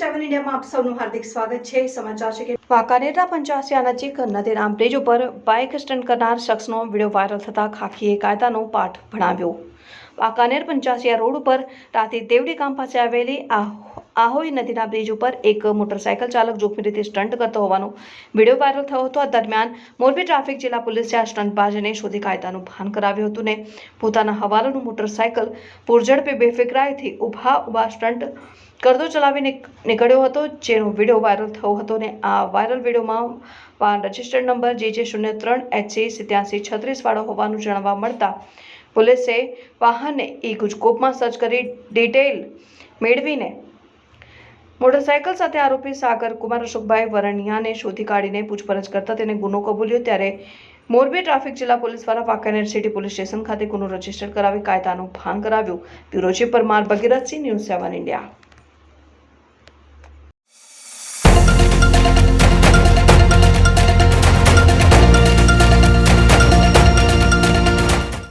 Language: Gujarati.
ઇન્ડિયામાં આપ સૌનું હાર્દિક સ્વાગત છે. સમાચાર છે કે વાંકાનેરના પંચાસિયા નજીક નદીરામ બ્રિજ ઉપર બાઇક સ્ટન્ટ કરનાર શખ્સનો વીડિયો વાયરલ થતા ખાખીએ કાયદાનો પાઠ ભણાવ્યો. વાંકાનેર પંચાસિયા રોડ ઉપર રાતે દેવડી ગામ પાસે આવેલી આ આહોઈ નદીના બ્રિજ ઉપર એક મોટરસાયકલ ચાલક જોખમી રીતે સ્ટન્ટ કરતો હોવાનો વીડિયો વાયરલ થયો હતો. આ દરમિયાન મોરબી ટ્રાફિક જિલ્લા પોલીસે આ સ્ટન્ટબાજને શોધી કાયદાનું ભાન કરાવ્યું હતું ને પોતાના હવાલાનું મોટરસાયકલ પૂરઝડપે બેફિકરાઈથી ઊભા ઊભા સ્ટન્ટ કરતો ચલાવી નીકળ્યો હતો. જેનો વીડિયો વાયરલ થયો હતો ને આ વાયરલ વિડીયોમાં વાહન રજિસ્ટર્ડ નંબર જે જે શૂન્ય ત્રણ એચસી સિત્યાસી છત્રીસ વાળો હોવાનું જાણવા મળતા પોલીસે વાહનને ઈ ગુજકોપમાં સર્ચ કરી ડિટેલ મેળવીને મોટરસાયકલ સાથે આરોપી સાગર કુમાર અશોકભાઈ વરણિયાને શોધી કાઢીને પૂછપરછ કરતા તેને ગુનો કબૂલ્યો ત્યારે મોરબી ટ્રાફિક જિલ્લા પોલીસ દ્વારા વાંકાનેર સિટી પોલીસ સ્ટેશન ખાતે ગુનો રજિસ્ટર કરાવી કાયદાનું ભાન કરાવ્યું. Bureau chief Parmar Bhagirathsinh, news seven India.